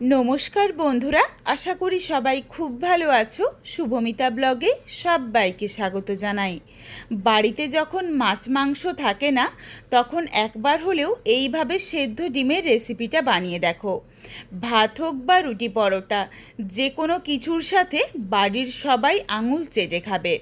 নমস্কার বন্ধুরা, আশা করি সবাই খুব ভালো আছো। শুভমিতা ব্লগে সবাইকে স্বাগত জানাই। বাড়িতে যখন মাছ মাংস থাকে না, তখন একবার হলেও এইভাবে সেদ্ধ ডিমের রেসিপিটা বানিয়ে দেখো। ভাত হোক বা রুটি পরোটা, যে কোনো কিছুর সাথে বাড়ির সবাই আঙুল চেটে খাবে।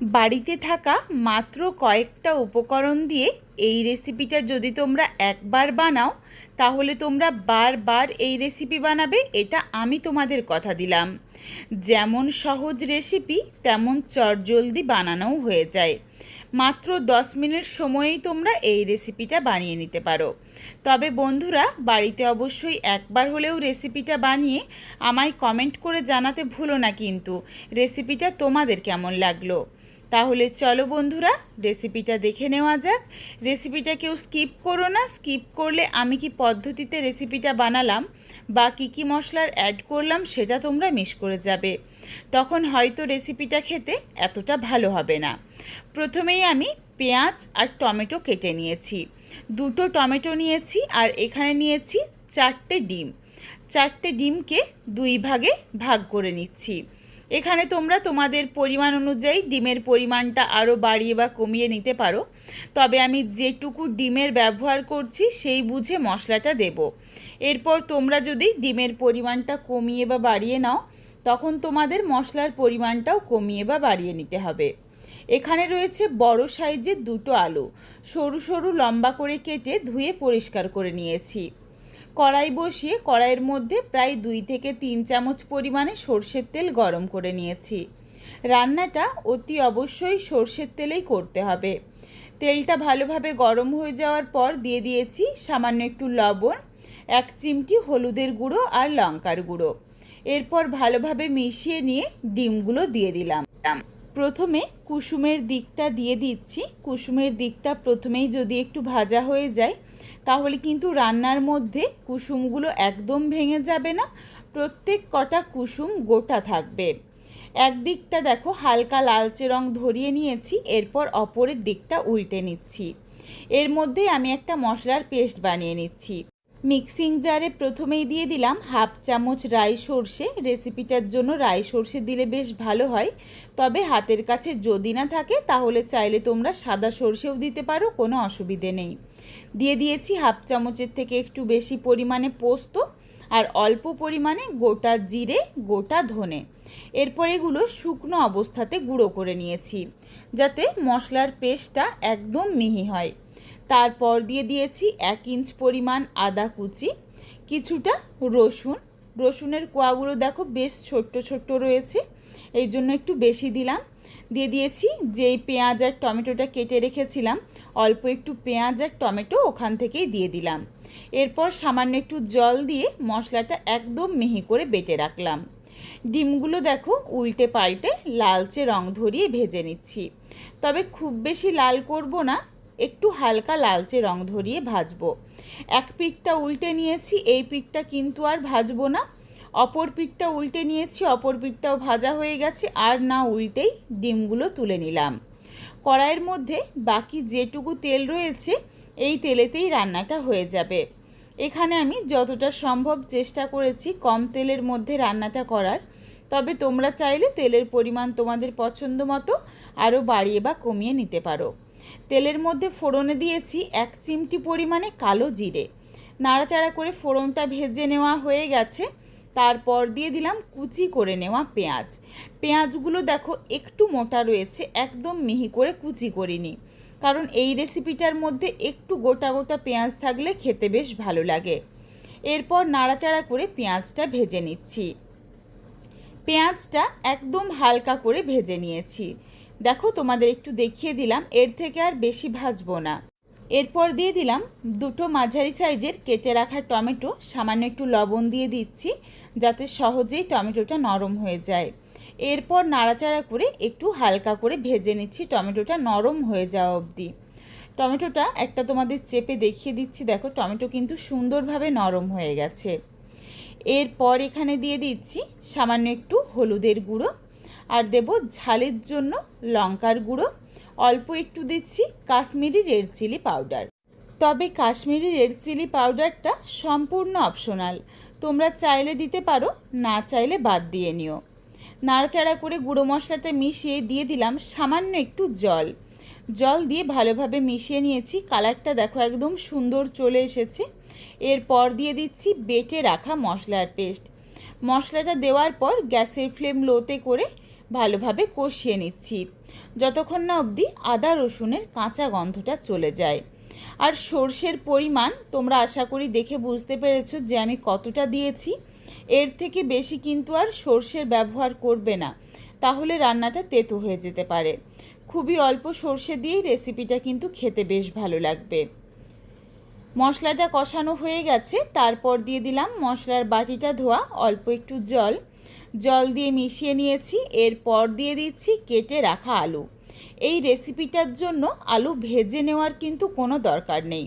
বাড়িতে থাকা মাত্র কয়েকটা উপকরণ দিয়ে এই রেসিপিটা যদি তোমরা একবার বানাও, তাহলে তোমরা বারবার এই রেসিপি বানাবে, এটা আমি তোমাদের কথা দিলাম। যেমন সহজ রেসিপি তেমন চটজলদি বানানোও হয়ে যায়। মাত্র দশ মিনিট সময়েই তোমরা এই রেসিপিটা বানিয়ে নিতে পারো। তবে বন্ধুরা, বাড়িতে অবশ্যই একবার হলেও রেসিপিটা বানিয়ে আমায় কমেন্ট করে জানাতে ভুলো না কিন্তু। রেসিপিটা তোমাদের কেমন লাগল? তাহলে চলো বন্ধুরা রেসিপিটা দেখে নেওয়া যাক। রেসিপিটা কেউ স্কিপ করো না স্কিপ করলে আমি কি পদ্ধতিতে রেসিপিটা বানালাম বা কী কী মশলার অ্যাড করলাম সেটা তোমরা মিস করে যাবে। তখন হয়তো রেসিপিটা খেতে এতটা ভালো হবে না। প্রথমেই আমি পেঁয়াজ আর টমেটো কেটে নিয়েছি। দুটো টমেটো নিয়েছি আর এখানে নিয়েছি চারটে ডিম। চারটে ডিমকে দুই ভাগে ভাগ করে নিচ্ছি। এখানে তোমরা তোমাদের পরিমাণ অনুযায়ী ডিমের পরিমাণটা আরও বাড়িয়ে বা কমিয়ে নিতে পারো। তবে আমি যেটুকু ডিমের ব্যবহার করছি, সেই বুঝে মশলাটা দেব। এরপর তোমরা যদি ডিমের পরিমাণটা কমিয়ে বা বাড়িয়ে নাও, তখন তোমাদের মশলার পরিমাণটাও কমিয়ে বা বাড়িয়ে নিতে হবে। এখানে রয়েছে বড় সাইজের দুটো আলু। সরু সরু লম্বা করে কেটে ধুয়ে পরিষ্কার করে নিয়েছি। কড়াই বসিয়ে কড়াইয়ের মধ্যে প্রায় দুই থেকে তিন চামচ পরিমাণে সর্ষের তেল গরম করে নিয়েছি। রান্নাটা অতি অবশ্যই সর্ষের তেলেই করতে হবে। তেলটা ভালোভাবে গরম হয়ে যাওয়ার পর দিয়ে দিয়েছি সামান্য একটু লবণ, এক চিমটি হলুদের গুঁড়ো আর লঙ্কার গুঁড়ো। এরপর ভালোভাবে মিশিয়ে নিয়ে ডিমগুলো দিয়ে দিলাম। প্রথমে কুসুমের দিকটা দিয়ে দিচ্ছি। কুসুমের দিকটা প্রথমেই যদি একটু ভাজা হয়ে যায় তাহলে কিন্তু রান্নার মধ্যে কুসুমগুলো একদম ভেঙে যাবে না। প্রত্যেক কটা কুসুম গোটা থাকবে। একদিকটা দেখো হালকা লালচে রং ধরিয়ে নিয়েছি, এরপর অপরের দিকটা উল্টে নিচ্ছি। এর মধ্যে আমি একটা মশলার পেস্ট বানিয়ে নিচ্ছি। মিক্সিং জারে প্রথমেই দিয়ে দিলাম হাফ চামচ রাই সর্ষে। রেসিপিটার জন্য রাই সর্ষে দিলে বেশ ভালো হয়। তবে হাতের কাছে যদি না থাকে, তাহলে চাইলে তোমরা সাদা সর্ষেও দিতে পারো, কোনো অসুবিধে নেই। দিয়ে দিয়েছি হাফ চামচের থেকে একটু বেশি পরিমাণে পোস্ত আর অল্প পরিমাণে গোটা জিরে, গোটা ধনে। এরপর এগুলো শুকনো অবস্থাতে গুঁড়ো করে নিয়েছি, যাতে মশলার পেস্টটা একদম মিহি হয়। তারপর দিয়ে দিয়েছি এক ইঞ্চ পরিমাণ আদা কুচি, কিছুটা রসুন। রসুনের কোয়াগুলো দেখো বেশ ছোট্ট ছোট্ট রয়েছে, এই জন্য একটু বেশি দিলাম। দিয়ে দিয়েছি যেই পেঁয়াজ আর টমেটোটা কেটে রেখেছিলাম, অল্প একটু পেঁয়াজ আর টমেটো ওখান থেকেই দিয়ে দিলাম। এরপর সামান্য একটু জল দিয়ে মশলাটা একদম মিহি করে বেটে রাখলাম। ডিমগুলো দেখো উল্টে পাল্টে লালচে রং ধরিয়ে ভেজে নিচ্ছি। তবে খুব বেশি লাল করব না একটু হালকা লালচে রং ধরিয়ে ভাজবো। এক পিকটা উল্টে নিয়েছি, এই পিকটা কিন্তু আর ভাজবো না। অপর পিকটা উল্টে নিয়েছি, অপর পিকটাও ভাজা হয়ে গেছে, আর না উল্টেই ডিমগুলো তুলে নিলাম। কড়াইয়ের মধ্যে বাকি যেটুকু তেল রয়েছে, এই তেলেতেই রান্নাটা হয়ে যাবে। এখানে আমি যতটা সম্ভব চেষ্টা করেছি কম তেলের মধ্যে রান্নাটা করার। তবে তোমরা চাইলে তেলের পরিমাণ তোমাদের পছন্দ মতো আরও বাড়িয়ে বা কমিয়ে নিতে পারো। তেলের মধ্যে ফোড়নে দিয়েছি এক চিমটি পরিমাণে কালো জিরে। নাড়াচাড়া করে ফোড়নটা ভেজে নেওয়া হয়ে গেছে। তারপর দিয়ে দিলাম কুচি করে নেওয়া পেঁয়াজ। পেঁয়াজগুলো দেখো একটু মোটা রয়েছে, একদম মিহি করে কুচি করিনি। কারণ এই রেসিপিটার মধ্যে একটু গোটা গোটা পেঁয়াজ থাকলে খেতে বেশ ভালো লাগে। এরপর নাড়াচাড়া করে পেঁয়াজটা ভেজে নিচ্ছি। পেঁয়াজটা একদম হালকা করে ভেজে নিয়েছি। দেখো, তোমাদের একটু দেখিয়ে দিলাম, এর থেকে আর বেশি ভাজবো না। এরপর দিয়ে দিলাম দুটো মাঝারি সাইজের কেটে রাখা টমেটো, সামান্য একটু লবণ দিয়ে দিচ্ছি, যাতে সহজেই টমেটোটা নরম হয়ে যায়। এরপর নাড়াচাড়া করে একটু হালকা করে ভেজে নিচ্ছি, টমেটোটা নরম হয়ে যাওয়া অবধি। টমেটোটা একটা তোমাদের চেপে দেখিয়ে দিচ্ছি, দেখো, টমেটো কিন্তু সুন্দরভাবে নরম হয়ে গেছে। এরপর এখানে দিয়ে দিচ্ছি সামান্য একটু হলুদের গুঁড়ো আর দেব ঝালের জন্য লঙ্কার গুঁড়ো। অল্প একটু দিচ্ছি কাশ্মীরি রেড চিলি পাউডার। তবে কাশ্মীরি রেড চিলি পাউডারটা সম্পূর্ণ অপশনাল। তোমরা চাইলে দিতে পারো, না চাইলে বাদ দিয়ে নিও। নাড়াচাড়া করে গুঁড়ো মশলাটা মিশিয়ে দিয়ে দিলাম সামান্য একটু জল। জল দিয়ে ভালোভাবে মিশিয়ে নিয়েছি। কালারটা দেখো একদম সুন্দর চলে এসেছে। এরপর দিয়ে দিচ্ছি বেটে রাখা মশলার পেস্ট। মশলাটা দেওয়ার পর গ্যাসের ফ্লেম লোতে করে ভালোভাবে কষিয়ে নিচ্ছি। যতক্ষণ না অবধি আদা রসুনের কাঁচা গন্ধটা চলে যায়। আর সর্ষের পরিমাণ তোমরা আশা করি দেখে বুঝতে পেরেছ যে আমি কতটা দিয়েছি। এর থেকে বেশি কিন্তু আর সর্ষের ব্যবহার করবে না। তাহলে রান্নাটা তেতো হয়ে যেতে পারে। খুবই অল্প সর্ষে দিয়েই রেসিপিটা কিন্তু খেতে বেশ ভালো লাগবে। মশলাটা কষানো হয়ে গেছে। তারপর দিয়ে দিলাম মশলার বাটিটা ধোয়া। অল্প একটু জল। জল দিয়ে মিশিয়ে নিয়েছি, এরপর দিয়ে দিচ্ছি কেটে রাখা আলু। এই রেসিপিটার জন্য আলু ভেজে নেওয়ার কিন্তু কোনো দরকার নেই।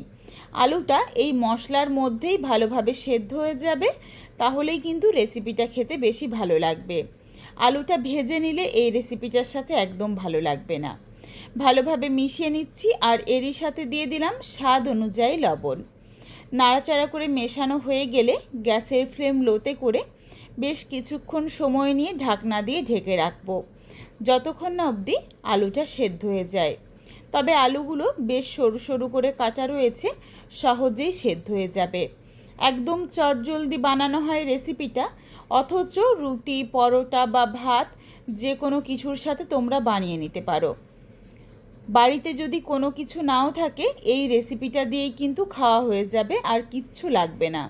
আলুটা এই মশলার মধ্যেই ভালোভাবে সেদ্ধ হয়ে যাবে, তাহলেই কিন্তু রেসিপিটা খেতে বেশি ভালো লাগবে। আলুটা ভেজে নিলে এই রেসিপিটার সাথে একদম ভালো লাগবে না। ভালোভাবে মিশিয়ে নিচ্ছি আর এরই সাথে দিয়ে দিলাম স্বাদ অনুযায়ী লবণ। নাড়াচাড়া করে মেশানো হয়ে গেলে গ্যাসের ফ্লেম লোতে করে বেশ কিছুক্ষণ সময় নিয়ে ঢাকনা দিয়ে ঢেকে রাখব। যতক্ষণ না অবধি আলুটা সেদ্ধ হয়ে যায়। তবে আলুগুলো বেশ সরু সরু করে কাটা রয়েছে, সহজেই সেদ্ধ হয়ে যাবে। একদম চটজলদি বানানো হয় রেসিপিটা, অথচ রুটি, পরোটা বা ভাত যে কোনো কিছুর সাথে তোমরা বানিয়ে নিতে পারো। বাড়িতে যদি কোনো কিছু নাও থাকে, এই রেসিপিটা দিয়েই কিন্তু খাওয়া হয়ে যাবে আর কিচ্ছু লাগবে না।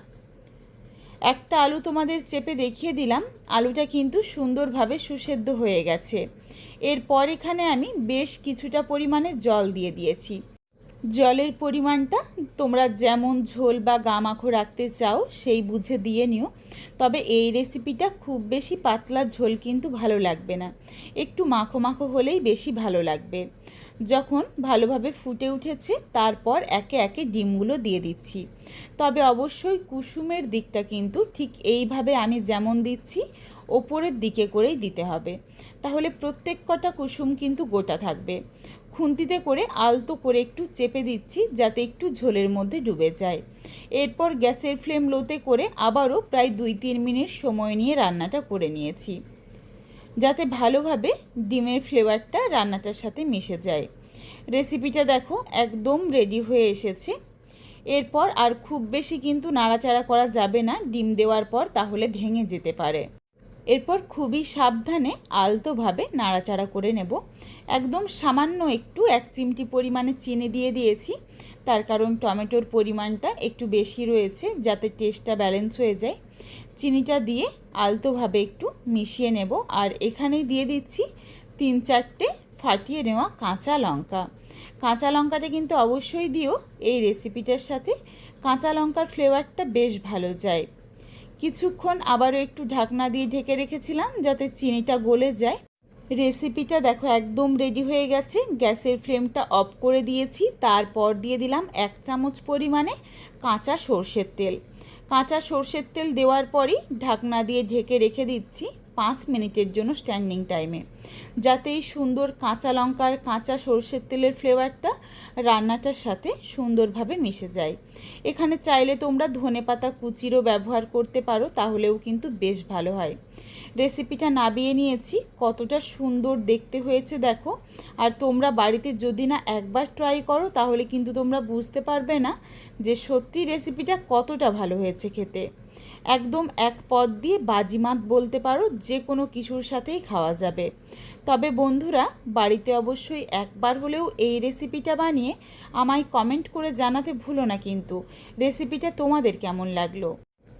একটা আলু তোমাদের চেপে দেখিয়ে দিলাম। আলুটা কিন্তু সুন্দরভাবে সুসেদ্ধ হয়ে গেছে। এরপর এখানে আমি বেশ কিছুটা পরিমাণে জল দিয়ে দিয়েছি। জলের পরিমাণটা তোমরা যেমন ঝোল বা গামাখো রাখতে চাও সেই বুঝে দিয়ে নিও। তবে এই রেসিপিটা খুব বেশি পাতলা ঝোল কিন্তু ভালো লাগবে না। একটু মাখো মাখো হলেই বেশি ভালো লাগবে। যখন ভালোভাবে ফুটে উঠেছে, তারপর একে একে ডিমগুলো দিয়ে দিচ্ছি। তবে অবশ্যই কুসুমের দিকটা কিন্তু ঠিক এইভাবে আমি যেমন দিচ্ছি, ওপরের দিকে করেই দিতে হবে। তাহলে প্রত্যেক কটা কুসুম কিন্তু গোটা থাকবে। খুন্তিতে করে আলতো করে একটু চেপে দিচ্ছি যাতে একটু ঝোলের মধ্যে ডুবে যায়। এরপর গ্যাসের ফ্লেম লোতে করে আবারও প্রায় দুই তিন মিনিট সময় নিয়ে রান্নাটা করে নিয়েছি। যাতে ভালোভাবে ডিমের ফ্লেভারটা রান্নাটার সাথে মিশে যায়। রেসিপিটা দেখো একদম রেডি হয়ে এসেছে। এরপর আর খুব বেশি কিন্তু নাড়াচাড়া করা যাবে না, ডিম দেওয়ার পর তাহলে ভেঙে যেতে পারে। এরপর খুবই সাবধানে আলতোভাবে নাড়াচাড়া করে নেব। একদম সামান্য একটু এক চিমটি পরিমাণে চিনি দিয়ে দিয়েছি। তার কারণ টমেটোর পরিমাণটা একটু বেশি রয়েছে যাতে টেস্টটা ব্যালেন্স হয়ে যায়। চিনিটা দিয়ে আলতোভাবে একটু মিশিয়ে নেব। আর এখানেই দিয়ে দিচ্ছি তিন চারটে ফাটিয়ে নেওয়া কাঁচা লঙ্কা। কাঁচা লঙ্কাটা কিন্তু অবশ্যই দিও এই রেসিপিটার সাথে। কাঁচা লঙ্কার ফ্লেভারটা বেশ ভালো যায়। কিছুক্ষণ আবারও একটু ঢাকনা দিয়ে ঢেকে রেখেছিলাম যাতে চিনিটা গলে যায়। রেসিপিটা দেখো একদম রেডি হয়ে গেছে। গ্যাসের ফ্লেমটা অফ করে দিয়েছি। তারপর দিয়ে দিলাম এক চামচ পরিমাণে কাঁচা সর্ষের তেল। কাঁচা সর্ষের তেল দেওয়ার পরই ঢাকনা দিয়ে ঢেকে রেখে দিচ্ছি পাঁচ মিনিটের জন্য স্ট্যান্ডিং টাইমে। যাতে এই সুন্দর কাঁচা লঙ্কার কাঁচা সর্ষের তেলের ফ্লেভারটা রান্নাটার সাথে সুন্দরভাবে মিশে যায়। এখানে চাইলে তোমরা ধনে পাতা কুচিরও ব্যবহার করতে পারো, তাহলেও কিন্তু বেশ ভালো হয়। রেসিপিটা নাবিয়ে নিয়েছি। কতটা সুন্দর দেখতে হয়েছে, দেখো। আর তোমরা বাড়িতে যদি না একবার ট্রাই করো, তাহলে কিন্তু তোমরা বুঝতে পারবে না যে সত্যি রেসিপিটা কতটা ভালো হয়েছে খেতে। একদম এক পদ দিয়ে বাজিমাত বলতে পারো, যে কোনো কিছুর সাথেই খাওয়া যাবে। তবে বন্ধুরা, বাড়িতে অবশ্যই একবার হলেও এই রেসিপিটা বানিয়ে আমায় কমেন্ট করে জানাতে ভুলো না কিন্তু। রেসিপিটা তোমাদের কেমন লাগল?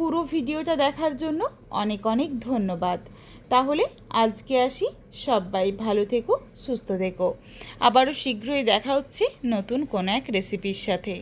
পুরো ভিডিওটা দেখার জন্য অনেক অনেক ধন্যবাদ। তাহলে আজকে আসি। সবাই ভালো থেকো, সুস্থ থেকো। আবারও শীঘ্রই দেখা হচ্ছে নতুন কোনো এক রেসিপির সাথে।